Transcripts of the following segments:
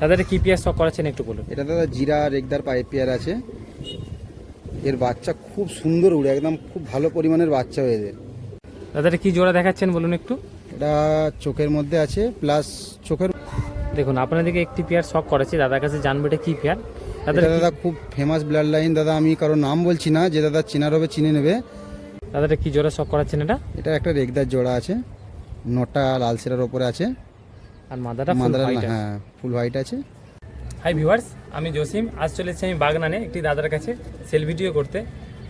দাদা এটা কি পেয়ার শখ করাচ্ছেন একটু বলুন। এটা দাদা জিরা রেগদার পাইপ পেয়ার আছে। এর বাচ্চা খুব সুন্দর উড়ে একদম খুব ভালো পরিমাণের বাচ্চা হয়ে এদের দাদা এটা কি জোড়া দেখাচ্ছেন বলুন একটু। এটা চোখের মধ্যে আছে প্লাস চোখের দেখুন আপনাদেরকে একটি পেয়ার শখ করাচ্ছি দাদার কাছে জানব এটা কি পেয়ার দাদা দাদা খুব ফেমাস ব্লাড লাইন দাদা আমি কারও নাম বলছি না যে দাদা চেনার হবে চিনে নেবে। দাদা এটা কি জোড়া শখ করাচ্ছেন এটা? এটা একটা রেগদার জোড়া আছে নটা লাল সেরার ওপরে আছে। আর মাদাটা ফুল মাদার। হ্যাঁ ফুল হোয়াইট আছে। হাই ভিউয়ার্স আমি জসিম। আজ চলেছি আমি বাগনানে একটি দাদার কাছে সেল ভিডিও করতে।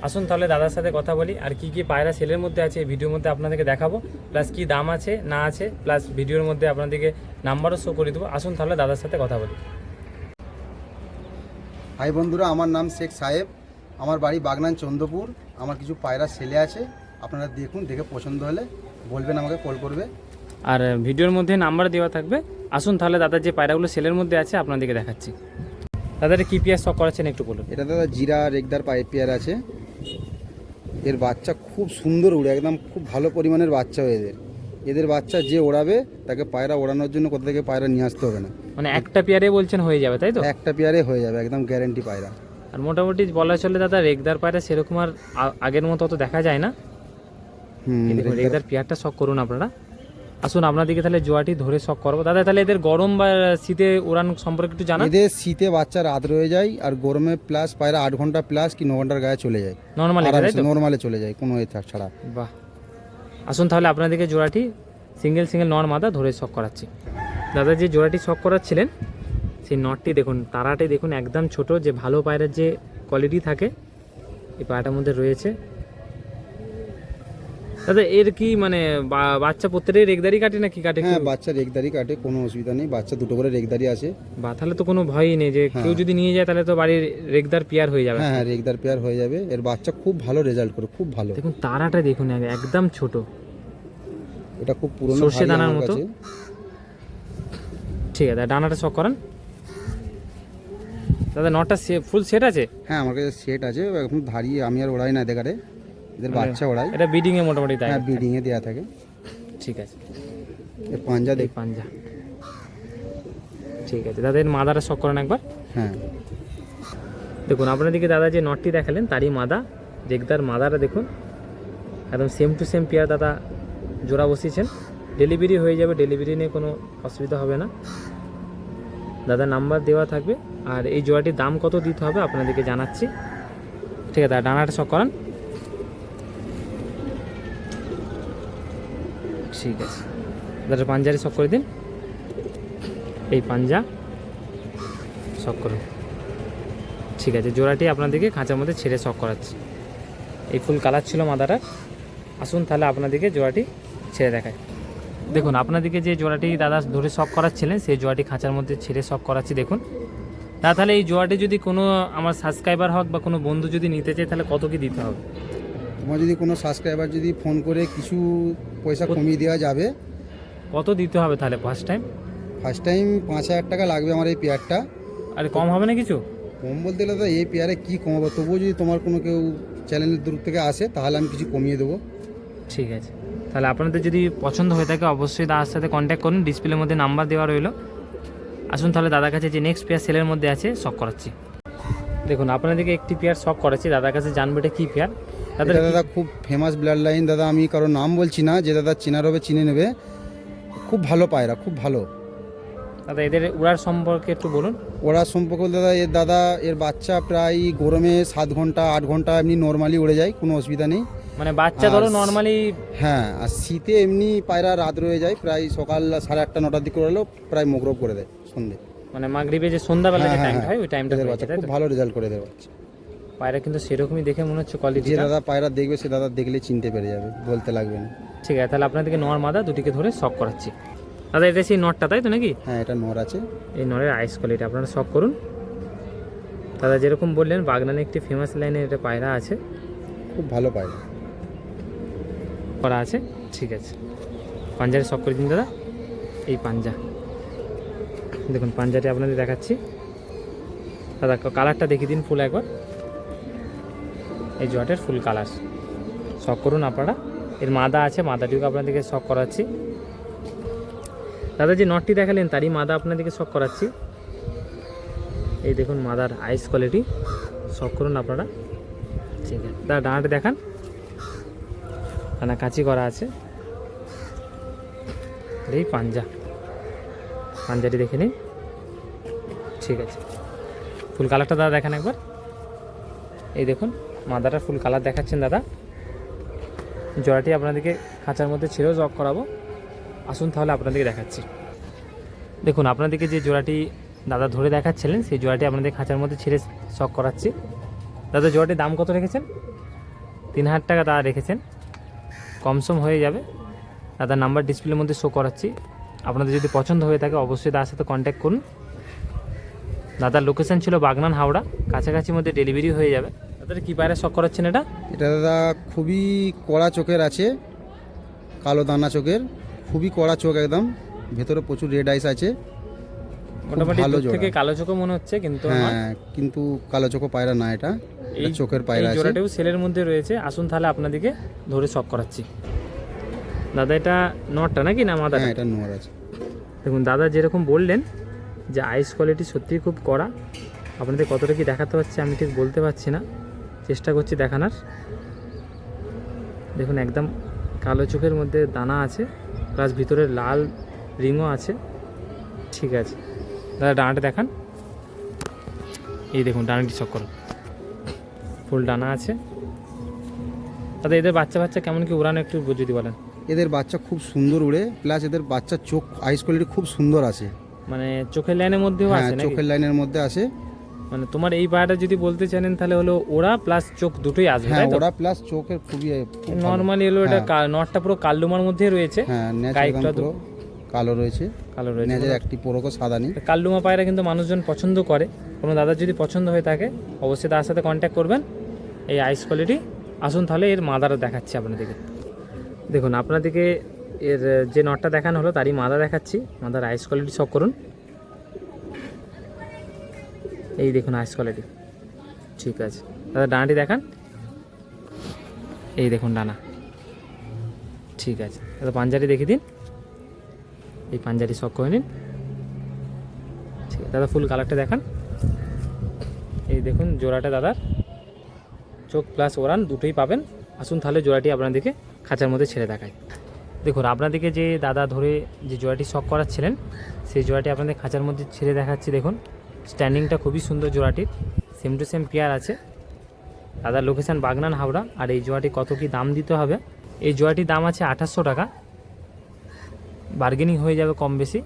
আসুন তাহলে দাদার সাথে কথা বলি আর কি কি পায়রা সেলের মধ্যে আছে এই ভিডিওর মধ্যে আপনাদেরকে দেখাবো। প্লাস কি দাম আছে না আছে প্লাস ভিডিওর মধ্যে আপনাদেরকে নাম্বারও শো করে দেবো। আসুন তাহলে দাদার সাথে কথা বলি। হাই বন্ধুরা আমার নাম শেখ সাহেব। আমার বাড়ি বাগনান চন্দ্রপুর। আমার কিছু পায়রা সেলে আছে। আপনারা দেখুন দেখে পছন্দ হলে বলবেন আমাকে কল করবে। আর ভিডিওর মধ্যে নাম্বার দেওয়া থাকবে। আসুন তাহলে দাদার যে পায়রাগুলো সেলের মধ্যে আছে আপনাদেরকে দেখাচ্ছি। দাদা এটা কি পেয়ার শখ করাচ্ছেন একটু বলুন। এটা দাদা জিরা রেগদার পায়ে পেয়ার আছে। এর বাচ্চা খুব সুন্দর উড়ে একদম খুব ভালো পরিমাণের বাচ্চা হয়ে এদের। এদের বাচ্চা যে ওড়াবে তাকে পায়রা ওড়ানোর জন্য কোথা থেকে পায়রা নিয়ে আসতে হবে না। মানে একটা পেয়ারে বলছেন হয়ে যাবে তাই তো? একটা পেয়ারে হয়ে যাবে একদম গ্যারেন্টি পায়রা। আর মোটামুটি বলা চলে দাদা রেগদার পায়রা সেরকম আর আগের মতো অত দেখা যায় না। হুম রেগদার পেয়ারটা শখ করুন আপনারা। আসুন আপনাদেরকে তাহলে জোয়াটি ধরে শখ করব। দাদা তাহলে এদের গরম বা শীতে উড়ান সম্পর্কে একটু জানান। এদের শীতে বাচ্চা রাত রয়ে যায় আর গরমে প্লাস পায়রা আট ঘণ্টা প্লাস কি ন ঘণ্টার গায়ে চলে যায়। নর্মালি নর্মালে চলে যায় কোনো এ ছাড়া। বাহ। আসুন তাহলে আপনাদেরকে জোড়াটি সিঙ্গেল সিঙ্গেল নর মাদা ধরে শখ করাচ্ছি। দাদা যে জোড়াটি শখ করাচ্ছিলেন সেই নটটি দেখুন তারাটি দেখুন একদম ছোট যে ভালো পায়রার যে কোয়ালিটি থাকে এই পায়রাটার মধ্যে রয়েছে। দাদা এর কি মানে বাচ্চা প্রত্যেকটাই রেগদারি কাটে না কি কাটে হ্যাঁ বাচ্চা রেগদারি কাটে কোনো অসুবিধা নেই। বাচ্চা দুটো করে রেগদারি আছে। বা তাহলে তো কোনো ভয়ই নেই যে কেউ যদি নিয়ে যায় তাহলে তো বাড়ির রেগদার পিয়ার হয়ে যাবে। হ্যাঁ হ্যাঁ রেগদার পেয়ার হয়ে যাবে। এর বাচ্চা খুব ভালো রেজাল্ট করে খুব ভালো। দেখুন তারাটা দেখুন এক- একদম ছোট। এটা খুব পুরনো সর্ষে দানার মতো? ঠিক আছে ডানাটা শখ করেন। দাদা নটা ফুল সেট আছে? হ্যাঁ আমার কাছে সেট আছে। এখন ধারিয়ে আমি আর ওড়াই না দেখারে এদের বাচ্চা ওড়াই এটা বিডিং এ মোটামুটি তাই হ্যাঁ ব্রিডিং এ দেওয়া থাকে। ঠিক আছে। এর পাঞ্জা এই দেখ পাঞ্জা। ঠিক আছে দাদা এর মাদাটা শখ করেন একবার। হ্যাঁ। দেখুন আপনাদেরকে দাদা যে নটটি দেখালেন তারই মাদা জেগদার মাদাটা দেখুন। একদম সেম টু সেম পেয়ার দাদা জোড়া বসিয়েছেন। ডেলিভারি হয়ে যাবে ডেলিভারি নিয়ে কোনো অসুবিধা হবে না। দাদা নাম্বার দেওয়া থাকবে। আর এই জোড়াটির দাম কত দিতে হবে আপনাদেরকে জানাচ্ছি। ঠিক আছে দাদা ডানাটা শখ করান। ঠিক আছে। দাদা পাঞ্জারি শখ করে দিন। এই পাঞ্জা শখ করুন। ঠিক আছে, জোড়াটি আপনাদেরকে খাঁচার মধ্যে ছেড়ে শখ করাচ্ছি। এই ফুল কালার ছিল মাদাটা আসুন তাহলে আপনাদেরকে জোড়াটি ছেড়ে দেখায় দেখুন, আপনাদেরকে যে জোড়াটি দাদা ধরে শখ করাচ্ছিলেন, সেই জোড়াটি খাঁচার মধ্যে ছেড়ে শখ করাচ্ছি, দেখুন। দাদা তাহলে এই জোড়াটি যদি কোনো আমার সাবস্ক্রাইবার হোক বা কোনো বন্ধু যদি নিতে চায়, তাহলে কত কি দিতে হবে? তোমার যদি কোনো সাবস্ক্রাইবার যদি ফোন করে কিছু পয়সা কমিয়ে দেওয়া যাবে। কত দিতে হবে তাহলে ফার্স্ট টাইম ফার্স্ট টাইম পাঁচ হাজার টাকা লাগবে আমার এই পেয়ারটা আর কম হবে না কিছু? কম বলতে গেলে তো এই পেয়ারে কী কমাবো? তবুও যদি তোমার কোনো কেউ চ্যানেলের দূর থেকে আসে তাহলে আমি কিছু কমিয়ে দেবো। ঠিক আছে। তাহলে আপনাদের যদি পছন্দ হয়ে থাকে অবশ্যই দাদার সাথে কন্ট্যাক্ট করুন। ডিসপ্লের মধ্যে নাম্বার দেওয়া রইল। আসুন তাহলে দাদার কাছে যে নেক্সট পেয়ার সেলের মধ্যে আছে শখ করাচ্ছি। দেখুন আপনাদেরকে একটি পেয়ার শখ করাচ্ছি। দাদার কাছে জানব এটা কী পেয়ার দাদা এটা দাদা খুব ফেমাস ব্লাড লাইন দাদা আমি কারও নাম বলছি না যে দাদা চেনার হবে চিনে নেবে। খুব ভালো পায়রা খুব ভালো। দাদা এদের উড়ার সম্পর্কে একটু বলুন। ওরা সম্পর্কে দাদা এর দাদা এর বাচ্চা প্রায় গরমে সাত ঘণ্টা আট ঘণ্টা এমনি নর্মালি উড়ে যায় কোনো অসুবিধা নেই। মানে বাচ্চা ধরো নর্মালি হ্যাঁ আর শীতে এমনি পায়রা রাত রয়ে যায় প্রায় সকাল সাড়ে আটটা নটার দিকে উড়ালেও প্রায় মোগরব করে দেয় সন্ধে। মানে মাগরিবে যে সন্ধ্যাবেলা যে হ্যাঁ, হ্যাঁ, টাইমটা হয় ওই টাইমটা বাচ্চা খুব ভালো রেজাল্ট করে দেয় বাচ্চা। পায়রা কিন্তু সেরকমই দেখে মনে হচ্ছে কোয়ালিটি যে দাদা পায়রা দেখবে সে দাদা দেখলে চিনতে পেরে যাবে বলতে লাগবে না। ঠিক আছে তাহলে আপনাদেরকে নর মাদা দুটিকে ধরে শখ করাচ্ছি। দাদা এটা সেই নটটা তাই তো নাকি? হ্যাঁ এটা নর আছে। এই নরের আইস কোয়ালিটি আপনারা শখ করুন। দাদা যেরকম বললেন বাগনানে একটি ফেমাস লাইনে এটা পায়রা আছে। খুব ভালো পায়রা। করা আছে ঠিক আছে। পাঞ্জারে শখ করে দিন দাদা। এই পাঞ্জা। দেখুন পাঞ্জাটি আপনাদের দেখাচ্ছি। দাদা কালারটা দেখিয়ে দিন ফুল একবার। এই জটের ফুল কালার শখ করুন আপনারা। এর মাদা আছে, মাদাটিও আপনাদেরকে শখ করাচ্ছি। দাদা যে নটটি দেখালেন, তারই মাদা আপনাদেরকে শখ করাচ্ছি। এই দেখুন মাদার আইস কোয়ালিটি শখ করুন আপনারা। ঠিক আছে। দাদা, ডানাটা দেখান। ডানা কাঁচি করা আছে। এই পাঞ্জা। পাঞ্জাটি দেখে নিন। ঠিক আছে। ফুল কালারটা দাদা দেখান একবার। এই দেখুন। মাদাটা ফুল কালার দেখাচ্ছেন দাদা। জোড়াটি আপনাদেরকে খাঁচার মধ্যে ছেড়েও জগ করাবো। আসুন তাহলে আপনাদেরকে দেখাচ্ছি। দেখুন, আপনাদেরকে যে জোড়াটি দাদা ধরে দেখাচ্ছিলেন, সেই জোড়াটি আপনাদের খাঁচার মধ্যে ছেড়ে শখ করাচ্ছি। দাদা, জোড়াটির দাম কত রেখেছেন? তিন হাজার টাকা দাদা রেখেছেন। কমসম হয়ে যাবে। দাদার নাম্বার ডিসপ্লের মধ্যে শো করাচ্ছি। আপনাদের যদি পছন্দ হয়ে থাকে, অবশ্যই দাদার সাথে কন্ট্যাক্ট করুন। দাদার লোকেশান ছিল বাগনান হাওড়া। কাছাকাছি মধ্যে ডেলিভারি হয়ে যাবে। দাদার কি পায়রা শখ করাচ্ছেন এটা? এটা দাদা খুবই কড়া চোখের আছে কালো দানা চোখের খুবই কড়া চোখ একদম ভেতরে প্রচুর রেড আইস আছে মোটামুটি ভালো থেকে কালো চোখও মনে হচ্ছে কিন্তু হ্যাঁ কিন্তু কালো চোখো পায়রা না এটা এই চোখের পায়রা আছে। জোড়াটাও সেলের মধ্যে রয়েছে আসুন তাহলে আপনাদেরকে ধরে শখ করাচ্ছি। দাদা এটা নটটা নাকি না মাদাটা? হ্যাঁ এটা নোয়ার আছে। দেখুন দাদা যেরকম বললেন যে আইস কোয়ালিটি সত্যিই খুব কড়া আপনাদের কতটা কি দেখাতে পারছি আমি ঠিক বলতে পারছি না। চেষ্টা করছি দেখানোর। দেখুন একদম কালো চোখের মধ্যে দানা আছে প্লাস ভিতরে লাল রিংও আছে। ঠিক আছে। দাদা ডানাটা দেখান। এই দেখুন ডানাটি চক করুন ফুল ডানা আছে। দাদা এদের বাচ্চা বাচ্চা কেমন কি উড়ানো একটু যদি বলেন? এদের বাচ্চা খুব সুন্দর উড়ে প্লাস এদের বাচ্চার চোখ আইস কোয়ালিটি খুব সুন্দর আছে। মানে চোখের লাইনের মধ্যেও হ্যাঁ আছে চোখের লাইনের মধ্যে আছে। মানে তোমার এই পায়াটা যদি বলতে চানেন তাহলে হলো ওরা প্লাস চোখ দুটোই আসবে হ্যাঁ ওরা প্লাস চোখের খুবই। নর্মালি হলো এটা হ্যাঁ। নটটা পুরো কাল্লুমার মধ্যে রয়েছে। হ্যাঁ ন্যাচারাল তো- পুরো কালো রয়েছে। কালো রয়েছে। ন্যাচারাল একটি পোরকও সাদা নেই। কাল্লুমা পায়রা কিন্তু মানুষজন পছন্দ করে। কোনো দাদার যদি পছন্দ হয়ে থাকে অবশ্যই তার সাথে কন্ট্যাক্ট করবেন। এই আইস কোয়ালিটি আসুন তাহলে এর মাদারা দেখাচ্ছি আপনাদেরকে। দেখুন আপনাদেরকে এর যে নটটা দেখানো হলো তারই মাদা দেখাচ্ছি। মাদার আইস কোয়ালিটি সব করুন। এই দেখুন আইস কোয়ালিটি ঠিক আছে। দাদা, ডানাটি দেখান। এই দেখুন ডানা। ঠিক আছে। দাদা পাঞ্জারি দেখে দিন। এই পাঞ্জারি শখ করে নিন। ঠিক আছে। দাদা ফুল কালারটা দেখান। এই দেখুন, জোড়াটা দাদার। চোখ প্লাস ওরান দুটোই পাবেন। আসুন তাহলে জোড়াটি আপনাদেরকে খাঁচার মধ্যে ছেড়ে দেখায় দেখুন, আপনাদেরকে যে দাদা ধরে যে জোড়াটি শখ করাচ্ছিলেন, সেই জোড়াটি আপনাদের খাঁচার মধ্যে ছেড়ে দেখাচ্ছি, দেখুন। স্ট্যান্ডিংটা খুবই সুন্দর জোড়াটির। সেম টু সেম পেয়ার আছে। দাদার লোকেশান বাগনান হাওড়া। আর এই জোড়াটি কত কি দাম দিতে হবে? এই জোড়াটির দাম আছে আঠাশশো টাকা। বার্গেনিং হয়ে যাবে কম বেশি।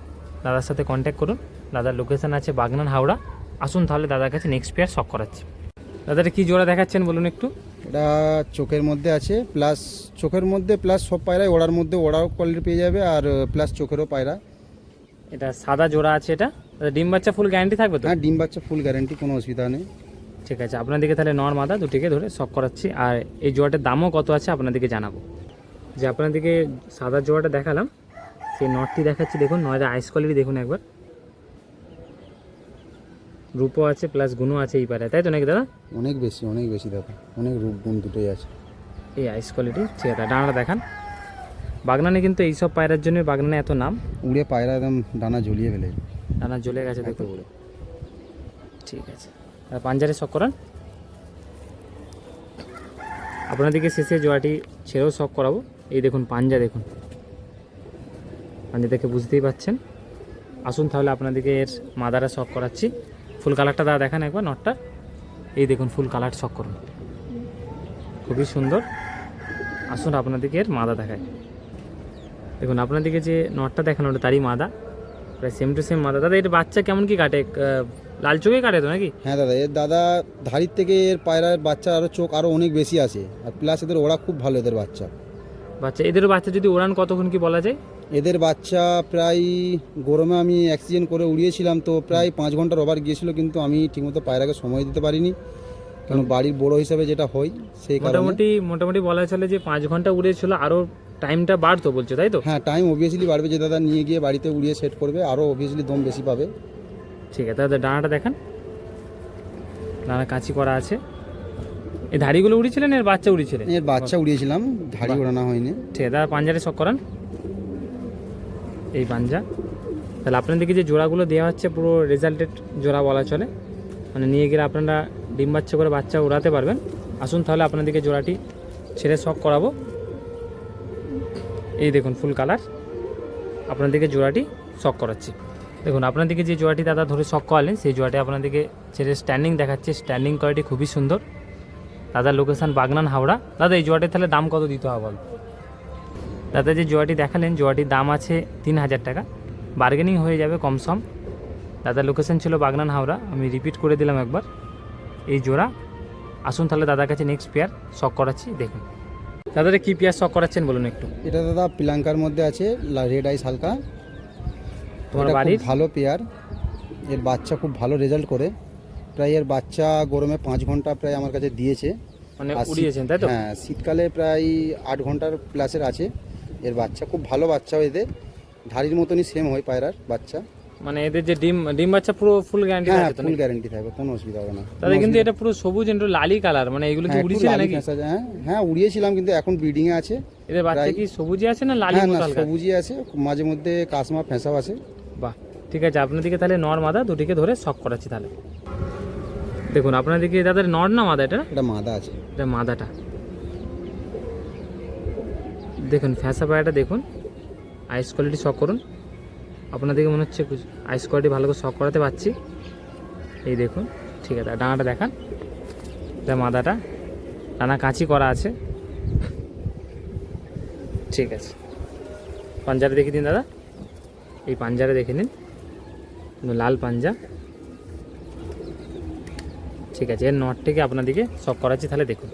দাদার সাথে কন্ট্যাক্ট করুন। দাদার লোকেশান আছে বাগনান হাওড়া। আসুন তাহলে দাদার কাছে নেক্সট পেয়ার শখ করাচ্ছি। দাদাটা কি জোড়া দেখাচ্ছেন বলুন একটু? এটা চোখের মধ্যে আছে। প্লাস চোখের মধ্যে প্লাস সব পায়রাই ওড়ার মধ্যে ওড়াও কোয়ালিটি পেয়ে যাবে। আর প্লাস চোখেরও পায়রা। এটা সাদা জোড়া আছে এটা। ডিম বাচ্চা ফুল গ্যারান্টি থাকবে তো? হ্যাঁ ডিম বাচ্চা ফুল গ্যারেন্টি কোনো অসুবিধা নেই। ঠিক আছে আপনাদেরকে তাহলে নর মাদা দুটিকে ধরে শখ করাচ্ছি। আর এই জোড়াটার দামও কত আছে আপনাদেরকে জানাব। যে আপনাদেরকে সাদা জোয়াটা দেখালাম সেই নটটি দেখাচ্ছি দেখুন নয়টা আইস কোয়ালিটি দেখুন একবার। রূপও আছে প্লাস গুণও আছে এই পারে তাই তো নাকি দাদা? অনেক বেশি অনেক বেশি দাদা অনেক রূপ গুণ দুটোই আছে। এই আইস কোয়ালিটি ঠিক আছে ডানাটা দেখান। বাগনানে কিন্তু এইসব পায়রার জন্য বাগনানে এত নাম। উড়ে পায়রা একদম ডানা ঝুলিয়ে ফেলে। ডানা জ্বলে গেছে দেখুন। ঠিক আছে। আর পাঞ্জারে শখ করান? আপনাদেরকে শেষে জোড়াটি ছেড়েও শখ করাবো। এই দেখুন পাঞ্জা দেখুন। পাঞ্জা দেখে বুঝতেই পাচ্ছেন। আসুন তাহলে আপনাদেরকে এর মাদারা শখ করাচ্ছি। ফুল কালারটা দাদা দেখান একবার নটটা। এই দেখুন ফুল কালার শখ করুন। খুবই সুন্দর। আসুন আপনাদেরকে এর মাদা দেখায় দেখুন আপনাদেরকে যে নটটা দেখানো ওটা তারই মাদা। প্রায় সেম টু সেম মাদা দাদা এর বাচ্চা কেমন কি কাটে? লাল চোখে কাটে তো নাকি? হ্যাঁ দাদা এর দাদা ধারির থেকে এর পায়রার বাচ্চা আরও চোখ আরও অনেক বেশি আছে। আর প্লাস এদের ওরা খুব ভালো এদের বাচ্চা। বাচ্চা এদেরও বাচ্চা যদি ওড়ান কতক্ষণ কি বলা যায়? এদের বাচ্চা প্রায় গরমে আমি অ্যাক্সিডেন্ট করে উড়িয়েছিলাম তো প্রায় পাঁচ ঘণ্টা রবার গিয়েছিল কিন্তু আমি ঠিকমতো পায়রাকে সময় দিতে পারিনি। কারণ বাড়ির বড় হিসাবে যেটা হয় সেই মোটামুটি মোটামুটি বলা চলে যে পাঁচ ঘণ্টা উড়েছিল আরও টাইমটা বাড়তো বলছো তাই তো? হ্যাঁ টাইম অবভিয়াসলি বাড়বে যে দাদা নিয়ে গিয়ে বাড়িতে উড়িয়ে সেট করবে আরও অবভিয়াসলি দম বেশি পাবে। ঠিক আছে দাদা ডানাটা দেখান। ডানা কাঁচি করা আছে। এই ধাড়িগুলো উড়িয়েছিলেন এর বাচ্চা উড়েছিলেন এর বাচ্চা উড়িয়েছিলাম ধাড়ি ওড়ানো হয়নি। ঠিক আছে দাদা পাঞ্জারে শখ করান। এই পাঞ্জা। তাহলে আপনাদেরকে যে জোড়াগুলো দেওয়া হচ্ছে পুরো রেজাল্টেড জোড়া বলা চলে। মানে নিয়ে গেলে আপনারা ডিম বাচ্চা করে বাচ্চা উড়াতে পারবেন। আসুন তাহলে আপনাদেরকে জোড়াটি ছেড়ে শখ করাবো। এই দেখুন ফুল কালার। আপনাদেরকে জোড়াটি শখ করাচ্ছি। দেখুন আপনাদেরকে যে জোড়াটি দাদা ধরে শখ করালেন, সেই জোড়াটি আপনাদেরকে ছেড়ে স্ট্যান্ডিং দেখাচ্ছে। স্ট্যান্ডিং কোয়ালিটি খুবই সুন্দর। দাদার লোকেশান বাগনান হাওড়া। দাদা, এই জোড়াটির তাহলে দাম কত দিতে হবে বল? দাদা, যে জোড়াটি দেখালেন জোয়াটির দাম আছে তিন হাজার টাকা। বার্গেনিং হয়ে যাবে কম সম। দাদার লোকেশান ছিল বাগনান হাওড়া। আমি রিপিট করে দিলাম একবার। এই জোড়া। আসুন তাহলে দাদার কাছে নেক্সট পেয়ার শখ করাচ্ছি, দেখুন। দাদারে কী পেয়ার শখ করাচ্ছেন বলুন একটু। এটা দাদা পিলাঙ্কার মধ্যে আছে রেড আইস হালকা। তোমার বাড়ির? ভালো পেয়ার। এর বাচ্চা খুব ভালো রেজাল্ট করে। প্রায় এর বাচ্চা গরমে পাঁচ ঘণ্টা প্রায় আমার কাছে দিয়েছে। মানে উড়িয়েছেন তাই তো? হ্যাঁ শীতকালে প্রায় আট ঘণ্টার প্লাসের আছে। এর বাচ্চা খুব ভালো বাচ্চা এদের। ধারির মতনই সেম হয় পায়রার বাচ্চা। মানে এদের যে ডিম ডিম বাচ্চা পুরো ফুল গ্যারান্টি হ্যাঁ তো ফুল? গ্যারেন্টি থাকবে কোনো অসুবিধা হবে না। দাদা কিন্তু এটা পুরো সবুজ একটু লালি কালার মানে এগুলো কি হ্যাঁ, একটু উড়িয়েছিল লালি নাকি? হ্যাঁ হ্যাঁ উড়িয়েছিলাম কিন্তু এখন ব্রিডিং এ আছে। এদের বাচ্চা কি সবুজই আছে না লালি হ্যাঁ মতো হালকা সবুজই আছে মাঝে মধ্যে কাসমা ফেঁসাও আছে। বাহ ঠিক আছে আপনাদেরকে তাহলে নর মাদা দুটিকে ধরে শখ করাচ্ছি তাহলে। দেখুন আপনাদেরকে দাদার নর না মাদা এটা? এটা মাদা আছে। এটা মাদাটা। দেখুন ফ্যাসা পায়াটা দেখুন আইস কোয়ালিটি শখ করুন। আপনাদেরকে মনে হচ্ছে আইস কোয়ালিটি ভালো করে শখ করাতে পারছি। এই দেখুন, ঠিক আছে ডানাটা দেখান। এটা মাদাটা, ডানা কাঁচি করা আছে। ঠিক আছে। পাঞ্জারে দেখে দিন দাদা। এই পাঞ্জারে দেখে নিন। লাল পাঞ্জা। ঠিক আছে, এর নটটিকে আপনাদেরকে শখ করাচ্ছি, তাহলে দেখুন।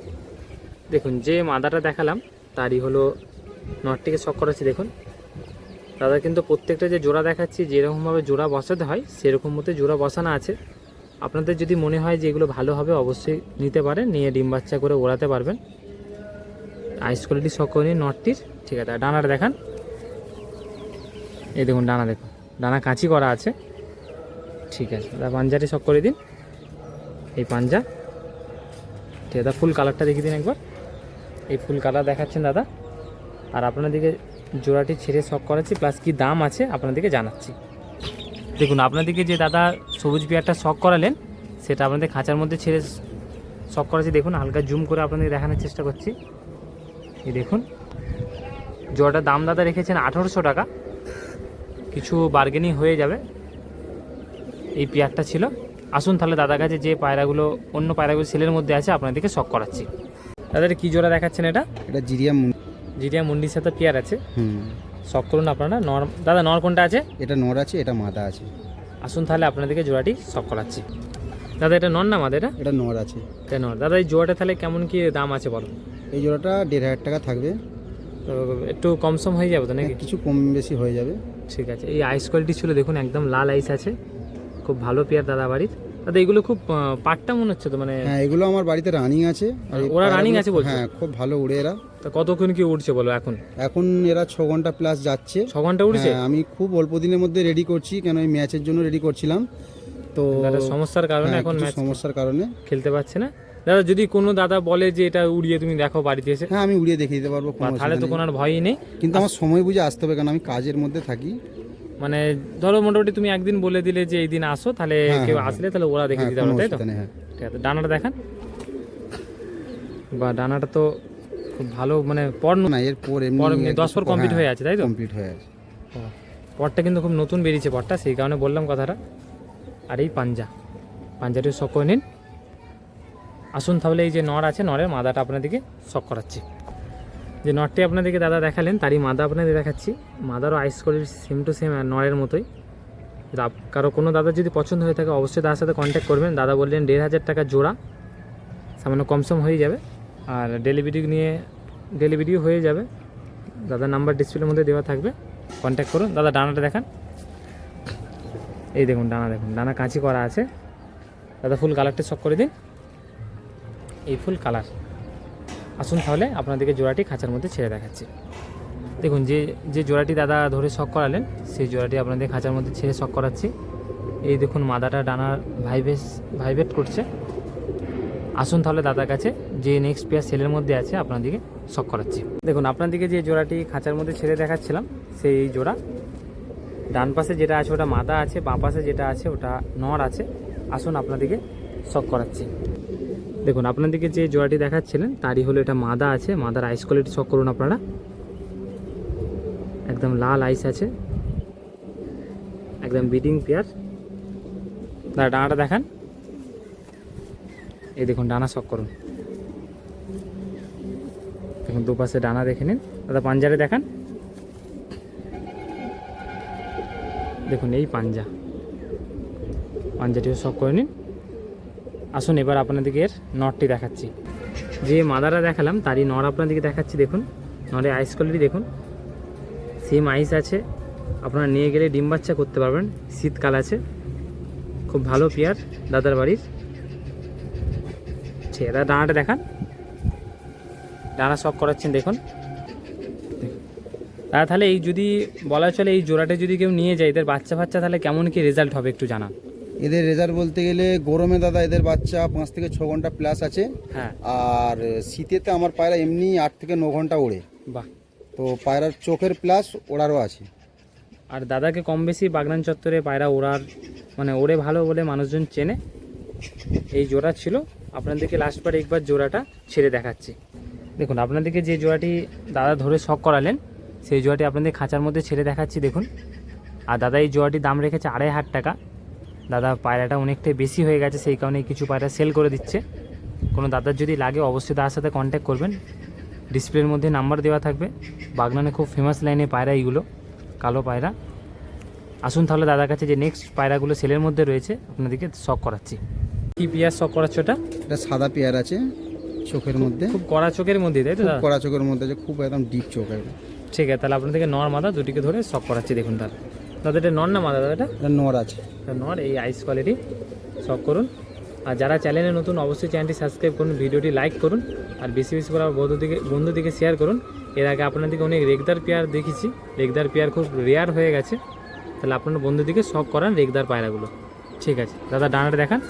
দেখুন, যে মাদাটা দেখালাম, তারই হলো নটটিকে শখ করাচ্ছি, দেখুন। দাদা কিন্তু প্রত্যেকটা যে জোড়া দেখাচ্ছি, যেরকমভাবে জোড়া বসাতে হয়, সেরকম মতো জোড়া বসানো আছে। আপনাদের যদি মনে হয় যে এগুলো ভালো হবে, অবশ্যই নিতে পারেন, নিয়ে ডিম বাচ্চা করে ওড়াতে পারবেন। আইস কোয়ালিটি নিন নটটির ঠিক আছে। ডানাটা দেখান। এই দেখুন ডানা দেখুন। ডানা কাঁচি করা আছে। ঠিক আছে, দাদা, পাঞ্জাটি শখ করে দিন। এই পাঞ্জা। ঠিক আছে ফুল কালারটা দেখিয়ে দিন একবার। এই ফুল কালার দেখাচ্ছেন, দাদা। আর আপনাদেরকে জোড়াটি ছেড়ে শখ করাচ্ছি প্লাস কি দাম আছে আপনাদেরকে জানাচ্ছি। দেখুন আপনাদেরকে যে দাদা সবুজ পেয়ারটা শখ করালেন সেটা আপনাদের খাঁচার মধ্যে ছেড়ে শখ করাচ্ছি। দেখুন হালকা জুম করে আপনাদের দেখানোর চেষ্টা করছি। এই দেখুন জোড়াটার দাম দাদা রেখেছেন আঠারোশো টাকা। কিছু বার্গেনিং হয়ে যাবে। এই পেয়ারটা ছিল। আসুন তাহলে দাদার কাছে যে পায়রাগুলো অন্য পায়রাগুলো সেলের মধ্যে আছে আপনাদেরকে শখ করাচ্ছি। দাদা কি জোড়া দেখাচ্ছেন এটা? এটা জিরিয়া মুন- জিরিয়া মুন্ডির সাথে পেয়ার আছে। হুম। শখ করুন আপনারা। নর দাদা নর কোনটা আছে? এটা নর আছে এটা মাদা আছে। আসুন তাহলে আপনাদেরকে জোড়াটি শখ করাচ্ছি। দাদা এটা নর না আমাদের এটা? এটা নর আছে। এটা নর। দাদা এই জোড়াটা তাহলে কেমন কি দাম আছে বলো? এই জোড়াটা দেড় হাজার টাকা থাকবে। তো একটু কম সম হয়ে যাবে তো নাকি? কিছু কম বেশি হয়ে যাবে। ঠিক আছে। এই আইস কোয়ালিটি ছিল দেখুন একদম লাল আইস আছে। খুব ভালো পেয়ার দাদা বাড়ির। দাদা এগুলো খুব পাট্টা মনে হচ্ছে তো মানে হ্যাঁ এগুলো আমার বাড়িতে রানিং আছে। আর ওরা রানিং আছে বলছো? হ্যাঁ খুব ভালো উড়ে এরা। তা কতক্ষণ কি উঠছে বলো এখন? এখন এরা ছ ঘণ্টা প্লাস যাচ্ছে। ছ ঘণ্টা উঠছে? হ্যাঁ, আমি খুব অল্প দিনের মধ্যে রেডি করছি কেন এই ম্যাচের জন্য রেডি করছিলাম। তো দাদা সমস্যার কারণে হ্যাঁ, এখন কিছু ম্যাচ সমস্যার কারণে। খেলতে পারছে না। দাদা যদি কোনো দাদা বলে যে এটা উড়িয়ে তুমি দেখো বাড়িতে এসে হ্যাঁ আমি উড়িয়ে দেখিয়ে দিতে পারব বা তাহলে তো অসুবিধা কোনো। আর ভয়ই নেই। কিন্তু আমার সময় বুঝে আসতে হবে কারণ আমি কাজের মধ্যে থাকি। মানে ধরো মোটামুটি তুমি একদিন বলে দিলে যে এই দিন আসো তাহলে হ্যাঁ, কেউ আসলে তাহলে ওরা দেখে হ্যাঁ দিতে কোনো পারবে তাই তো? অসুবিধা নেই হ্যাঁ। ঠিক আছে ডানাটা দেখান। বা ডানাটা তো খুব ভালো মানে পর না এরপর পর এমনি দশ পর কমপ্লিট হয়ে আছে তাই তো? কমপ্লিট হয়ে আছে। পরটা কিন্তু খুব নতুন বেরিয়েছে পরটা সেই কারণে বললাম কথাটা। আর এই পাঞ্জা পাঞ্জাটি শখ করে নিন। আসুন তাহলে এই যে নর আছে নরের মাদাটা আপনাদেরকে শখ করাচ্ছি। যে নরটি আপনাদেরকে দাদা দেখালেন তারই মাদা আপনাদের দেখাচ্ছি। মাদারও আইস করে সেম টু সেম নরের মতোই। কারও কোনো দাদা যদি পছন্দ হয়ে থাকে অবশ্যই দাদার সাথে কন্ট্যাক্ট করবেন। দাদা বললেন দেড় হাজার টাকা জোড়া সামান্য কমসম হয়ে যাবে। আর ডেলিভারি নিয়ে ডেলিভারিও হয়ে যাবে। দাদার নাম্বার ডিসপ্লের মধ্যে দেওয়া থাকবে। কন্ট্যাক্ট করুন। দাদা, ডানাটা দেখান। এই দেখুন, ডানা দেখুন। ডানা কাঁচি করা আছে। দাদা, ফুল কালারটা শখ করে দিন। এই ফুল কালার আসুন তাহলে আপনাদেরকে জোড়াটি খাঁচার মধ্যে ছেড়ে দেখাচ্ছি। দেখুন, যে যে জোড়াটি দাদা ধরে শখ করালেন, সেই জোড়াটি আপনাদের খাঁচার মধ্যে ছেড়ে শখ করাচ্ছি। এই দেখুন, মাদাটা, ডানার ভাইবেস ভাইব্রেট করছে। আসুন তাহলে দাদার কাছে, যে নেক্সট পেয়ার সেলের মধ্যে আছে, আপনাদেরকে শখ করাচ্ছি। দেখুন, আপনাদেরকে যে জোড়াটি খাঁচার মধ্যে ছেড়ে দেখাচ্ছিলাম, সেই জোড়া। ডান পাশে যেটা আছে, ওটা মাদা আছে, বাঁ পাশে যেটা আছে, ওটা নর আছে। আসুন আপনাদেরকে শখ করাচ্ছি। দেখুন, আপনাদেরকে যে জোড়াটি দেখাচ্ছিলেন, তারই হলো এটা মাদা আছে। মাদার আইস কোয়ালিটি শখ করুন আপনারা। একদম লাল আইস আছে। একদম বিডিং পেয়ার দাদা ডানাটা দেখান। এই দেখুন, ডানা শখ করুন। দেখুন, দুপাশে ডানা দেখে নিন। দাদা পাঞ্জারে দেখান। দেখুন, এই পাঞ্জা। পাঞ্জাটিও শখ করে নিন। আসুন, এবার আপনাদেরকে এর নটটি দেখাচ্ছি। যে মাদারা দেখালাম, তারই নর আপনাদেরকে দেখাচ্ছি, দেখুন। নরে আইস কোয়ালিটি দেখুন। সেম আইস আছে। আপনারা নিয়ে গেলে ডিম বাচ্চা করতে পারবেন। শীতকাল আছে। খুব ভালো পেয়ার দাদার বাড়ির। আছে। দাদা ডানাটা দেখান। ডানা শখ করাচ্ছেন দেখুন। দাদা তাহলে এই যদি বলা চলে এই জোড়াটা যদি কেউ নিয়ে যায় এদের বাচ্চা ফাচ্চা তাহলে কেমন কি রেজাল্ট হবে একটু জানান। এদের রেজাল্ট বলতে গেলে গরমে দাদা এদের বাচ্চা পাঁচ থেকে ছ ঘণ্টা প্লাস আছে। হ্যাঁ। আর শীতেতে আমার পায়রা এমনি আট থেকে ন ঘণ্টা ওড়ে। বাহ। তো পায়রার চোখের প্লাস ওড়ারও আছে। আর দাদাকে কম বেশি বাগনান চত্বরে পায়রা ওড়ার মানে ওড়ে ভালো বলে মানুষজন চেনে। এই জোড়া ছিল। আপনাদেরকে লাস্টবার একবার জোড়াটা ছেড়ে দেখাচ্ছি। দেখুন, আপনাদেরকে যে জোড়াটি দাদা ধরে শখ করালেন, সেই জোড়াটি আপনাদের খাঁচার মধ্যে ছেড়ে দেখাচ্ছি, দেখুন। আর দাদা এই জোড়াটির দাম রেখেছে আড়াই হাজার টাকা। দাদা পায়রাটা অনেকটাই বেশি হয়ে গেছে, সেই কারণে কিছু পায়রা সেল করে দিচ্ছে। কোনো দাদার যদি লাগে, অবশ্যই তার সাথে কন্ট্যাক্ট করবেন। ডিসপ্লের মধ্যে নাম্বার দেওয়া থাকবে। বাগনানে খুব ফেমাস লাইনে পায়রা এইগুলো, কালো পায়রা। আসুন তাহলে দাদার কাছে যে নেক্সট পায়রাগুলো সেলের মধ্যে রয়েছে, আপনাদেরকে শখ করাচ্ছি। কি পিয়ার শখ করাচ্ছ ওটা? এটা সাদা পেয়ার আছে চোখের মধ্যে। খুব কড়া চোখের মধ্যে তাই তো দাদা? কড়া চোখের মধ্যে আছে খুব একদম ডিপ চোখ একদম। ঠিক আছে তাহলে আপনাদেরকে নর মাদা দুটিকে ধরে শখ করাচ্ছি দেখুন তাহলে। দাদা এটা নর না মাদা দাদা এটা? এটা নর আছে। নর এই আইস কোয়ালিটি শখ করুন। আর যারা চ্যানেলে নতুন অবশ্যই চ্যানেলটি সাবস্ক্রাইব করুন ভিডিওটি লাইক করুন। আর বেশি বেশি করে আমার বন্ধুদিকে বন্ধুদিকে শেয়ার করুন। এর আগে আপনাদেরকে অনেক রেগদার পেয়ার দেখেছি। রেগদার পেয়ার খুব রেয়ার হয়ে গেছে। তাহলে আপনার বন্ধুদিকে শখ করান রেগদার পায়রাগুলো। ঠিক আছে দাদা ডানাটা দেখান।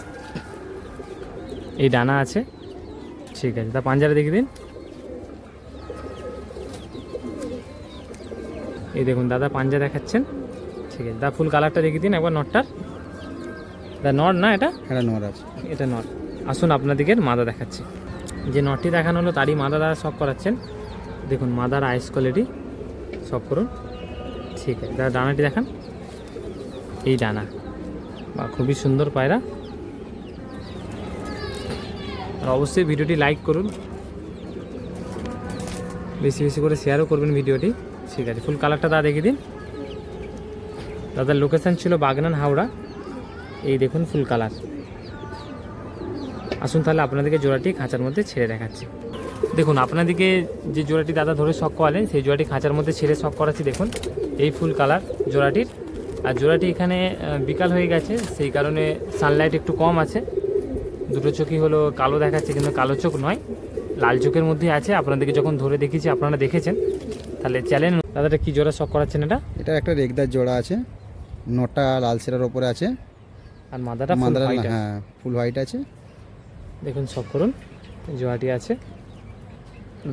এই ডানা আছে। ঠিক আছে তা পাঞ্জারা দেখিয়ে দিন। এই দেখুন দাদা পাঞ্জা দেখাচ্ছেন। ঠিক আছে দা ফুল কালারটা দেখিয়ে দিন একবার নটটার। দা নট না এটা? এটা নট আছে। এটা নট। আসুন আপনাদেরকে মাদা দেখাচ্ছি। যে নটটি দেখানো হলো তারই মাদা দাদা শখ করাচ্ছেন। দেখুন মাদার আইস কোয়ালিটি সব করুন। ঠিক আছে দাদা ডানাটি দেখান। এই ডানা বা খুবই সুন্দর পায়রা। আর অবশ্যই ভিডিওটি লাইক করুন। বেশি বেশি করে শেয়ারও করবেন ভিডিওটি। ঠিক আছে ফুল কালারটা দাদা দেখিয়ে দিন। দাদার লোকেশান ছিল বাগনান হাওড়া। এই দেখুন ফুল কালার আসুন তাহলে আপনাদেরকে জোড়াটি খাঁচার মধ্যে ছেড়ে দেখাচ্ছি। দেখুন, আপনাদেরকে যে জোড়াটি দাদা ধরে শখ করালেন, সেই জোড়াটি খাঁচার মধ্যে ছেড়ে শখ করাচ্ছি, দেখুন। এই ফুল কালার জোড়াটির। আর জোড়াটি এখানে বিকাল হয়ে গেছে, সেই কারণে সানলাইট একটু কম আছে। দুটো চোখই হলো কালো দেখাচ্ছে কিন্তু কালো চোখ নয় লাল চোখের মধ্যে আছে। আপনাদেরকে যখন ধরে দেখিয়েছি আপনারা দেখেছেন। তাহলে চ্যালেঞ্জ দাদাটা কী জোড়া শখ করাচ্ছেন এটা? এটা একটা রেগদার জোড়া আছে। নটা লাল সেরার ওপরে আছে। আর মাদাটা আছে। হ্যাঁ ফুল হোয়াইট আছে। দেখুন শখ করুন। জোড়াটি আছে।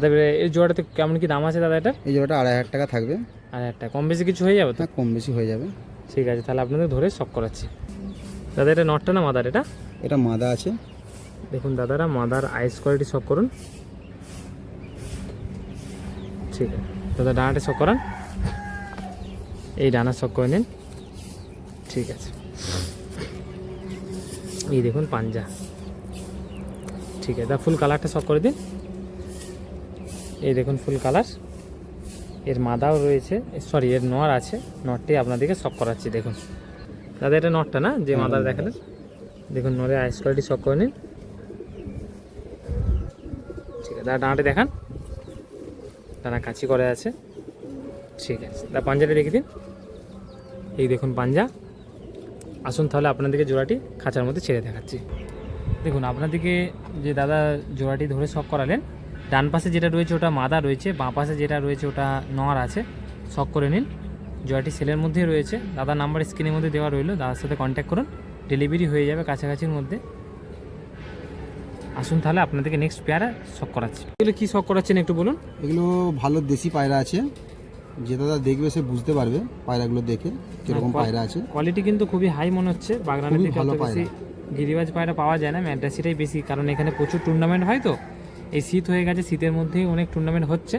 দাদা এই জোড়াটাতে কেমন কি দাম আছে দাদা এটা? এই জোড়াটা আড়াই হাজার টাকা থাকবে। আড়াই হাজার টাকা। কম বেশি কিছু হয়ে যাবে তো? হ্যাঁ কম বেশি হয়ে যাবে। ঠিক আছে তাহলে আপনাদের ধরে শখ করাচ্ছি। দাদা এটা নটটা না মাদার এটা? এটা মাদা আছে। দেখুন দাদারা মাদার আইস কোয়ালিটি শখ করুন। ঠিক আছে। দাদা ডানাটা শখ করান। এই ডানা শখ করে নিন। ঠিক আছে। এই দেখুন পাঞ্জা। ঠিক আছে দা ফুল কালারটা শখ করে দিন। এই দেখুন ফুল কালারের মাদাও রয়েছে। সরি এর নর আছে। নটটি আপনাদেরকে শখ করাচ্ছি দেখুন। দাদা এটা নটটা না? যে মাদার দেখালেন? দেখুন নরে আইস কোয়ালিটি শখ করে নিন। ঠিক আছে দাদা ডানাটি দেখান। ডানা কাঁচি করে আছে। ঠিক আছে দা পাঞ্জাটি দেখে দিন। এই দেখুন পাঞ্জা। আসুন তাহলে আপনাদেরকে জোড়াটি খাঁচার মধ্যে ছেড়ে দেখাচ্ছি। দেখুন, আপনাদেরকে যে দাদা জোড়াটি ধরে শখ করালেন, ডান পাশে যেটা রয়েছে ওটা মাদা রয়েছে, বাঁ পাশে যেটা রয়েছে ওটা নর আছে। শখ করে নিন। জোড়াটি সেলের মধ্যেই রয়েছে। দাদার নাম্বার স্ক্রিনের মধ্যে দেওয়া রইল, দাদার সাথে কন্ট্যাক্ট করুন। ডেলিভারি হয়ে যাবে কাছাকাছির মধ্যে। আসুন তাহলে আপনাদেরকে নেক্সট পেয়ারা শখ করাচ্ছি। এগুলো কী শখ করাচ্ছেন একটু বলুন? এগুলো ভালো দেশি পায়রা আছে। যে দাদা দেখবে সে বুঝতে পারবে পায়রাগুলো দেখে কীরকম হ্যাঁ, পায়রা আছে। কোয়ালিটি কিন্তু খুবই হাই মনে হচ্ছে। বাগরানের খুবই থেকে ভালো বেশি গিরিবাজ পায়রা পাওয়া যায় না ম্যাড্রাসিটাই বেশি। কারণ এখানে প্রচুর টুর্নামেন্ট হয় তো। এই শীত হয়ে গেছে শীতের মধ্যেই অনেক টুর্নামেন্ট হচ্ছে।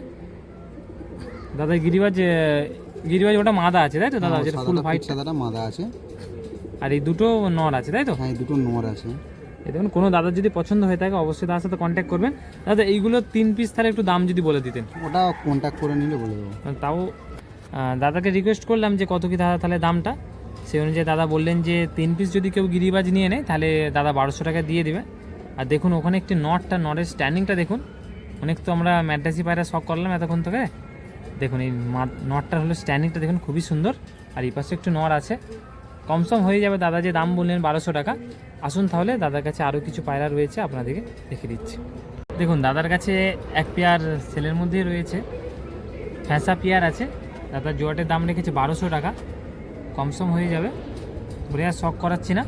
দাদা গিরিবাজ গিরিবাজ ওটা মাদা আছে তাই তো দাদা? যেটা ফুল হোয়াইট সাদাটা মাদা আছে। আর এই দুটো নর আছে তাই তো? হ্যাঁ দুটো নোর আছে। এই দেখুন কোনো দাদার যদি পছন্দ হয়ে থাকে অবশ্যই তার সাথে কন্ট্যাক্ট করবেন। দাদা এইগুলো তিন পিস তাহলে একটু দাম যদি বলে দিতেন। ওটা কন্ট্যাক্ট করে নিলে বলে দেবো। তাও দাদাকে রিকোয়েস্ট করলাম যে কত কি দাদা তাহলে দামটা? সেই অনুযায়ী দাদা বললেন যে তিন পিস যদি কেউ গিরিবাজ নিয়ে নেয় তাহলে দাদা বারোশো টাকা দিয়ে দেবে। আর দেখুন ওখানে একটি নটটা নটের স্ট্যান্ডিংটা দেখুন। অনেক তো আমরা ম্যাড্রাসি পায়রা শখ করলাম এতক্ষণ থেকে। দেখুন এই নটটা হলো স্ট্যান্ডিংটা দেখুন খুবই সুন্দর। আর এই পাশে একটু নর আছে। কমসম হয়ে যাবে দাদা যে দাম বললেন বারোশো টাকা। আসুন তাহলে দাদার কাছে আরও কিছু পায়রা রয়েছে, আপনাদেরকে দেখে দিচ্ছি। দেখুন, দাদার কাছে এক পেয়ার সেলের মধ্যেই রয়েছে। ফ্যাঁসা পেয়ার আছে। দাদার জোয়াটের দাম রেখেছে বারোশো টাকা। কমসম হয়ে যাবে। ঘুরে আর শখ করাচ্ছি না।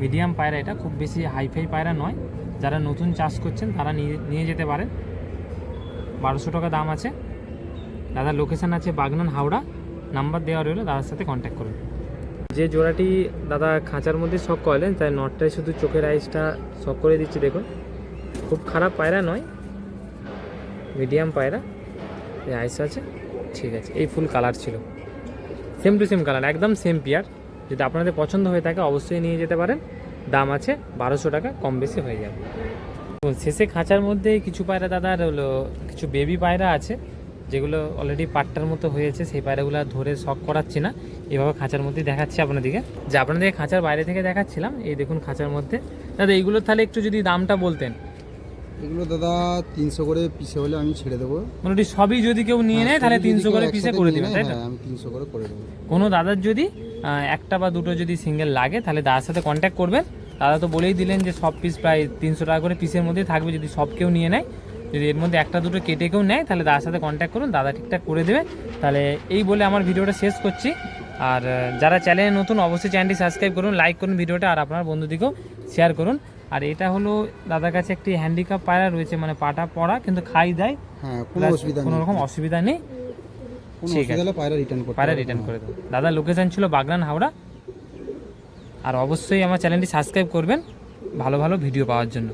মিডিয়াম পায়রা এটা, খুব বেশি হাইফাই পায়রা নয়। যারা নতুন চাষ করছেন, তারা নিয়ে নিয়ে যেতে পারেন। বারোশো টাকা দাম আছে। দাদার লোকেশান আছে বাগনান হাওড়া। নাম্বার দেওয়া রইল, দাদার সাথে কন্ট্যাক্ট করুন। যে জোড়াটি দাদা খাঁচার মধ্যে শখ করলেন তাই নটটায় শুধু চোখের আইসটা শখ করে দিচ্ছি, দেখুন। খুব খারাপ পায়রা নয় মিডিয়াম পায়রা। এই আইস আছে, ঠিক আছে, এই ফুল কালার ছিল। সেম টু সেম কালার একদম সেম পেয়ার যদি আপনাদের পছন্দ হয়ে থাকে, অবশ্যই নিয়ে যেতে পারেন। দাম আছে বারোশো টাকা, কম বেশি হয়ে যাবে। শেষে খাঁচার মধ্যে কিছু পায়রা দাদার হলো, কিছু বেবি পায়রা আছে। যেগুলো অলরেডি পাট্টার মতো হয়েছে সেই পায়রাগুলো ধরে শখ করাচ্ছি না। এভাবে খাঁচার মধ্যে দেখাচ্ছি আপনাদেরকে। যে আপনাদের খাঁচার বাইরে থেকে দেখাচ্ছিলাম এই দেখুন খাঁচার মধ্যে। দাদা এইগুলো তাহলে একটু যদি দামটা বলতেন। এগুলো দাদা তিনশো করে পিসে হলে আমি ছেড়ে দেবো। মোটামুটি সবই যদি কেউ নিয়ে নেয় তাহলে হ্যাঁ, তিনশো করে পিসে করে দেবেন তাই তো? হ্যাঁ, আমি তিনশো করে করে দেবো। কোনো দাদার যদি একটা বা দুটো যদি সিঙ্গেল লাগে তাহলে দাদার সাথে কন্ট্যাক্ট করবেন। দাদা তো বলেই দিলেন যে সব পিস প্রায় তিনশো টাকা করে পিসের মধ্যে থাকবে যদি সব কেউ নিয়ে নেয় যদি এর মধ্যে একটা দুটো কেটে কেউ নেয় তাহলে দাদার সাথে কন্ট্যাক্ট করুন দাদা ঠিকঠাক করে দেবে। তাহলে এই বলে আমার ভিডিওটা শেষ করছি। আর যারা চ্যানেলে নতুন অবশ্যই চ্যানেলটি সাবস্ক্রাইব করুন লাইক করুন ভিডিওটা আর আপনার বন্ধুদিকেও শেয়ার করুন। আর এটা হলো দাদার কাছে একটি হ্যান্ডিক্যাপ পায়রা রয়েছে মানে পাটা পড়া কিন্তু খাই দেয়। হ্যাঁ কোনো অসুবিধা কোনো রকম অসুবিধা নেই। ঠিক পায়রা রিটার্ন পায়রা রিটার্ন করে দেবো। দাদার লোকেশন ছিল বাগনান হাওড়া। আর অবশ্যই আমার চ্যানেলটি সাবস্ক্রাইব করবেন ভালো ভালো ভিডিও পাওয়ার জন্য।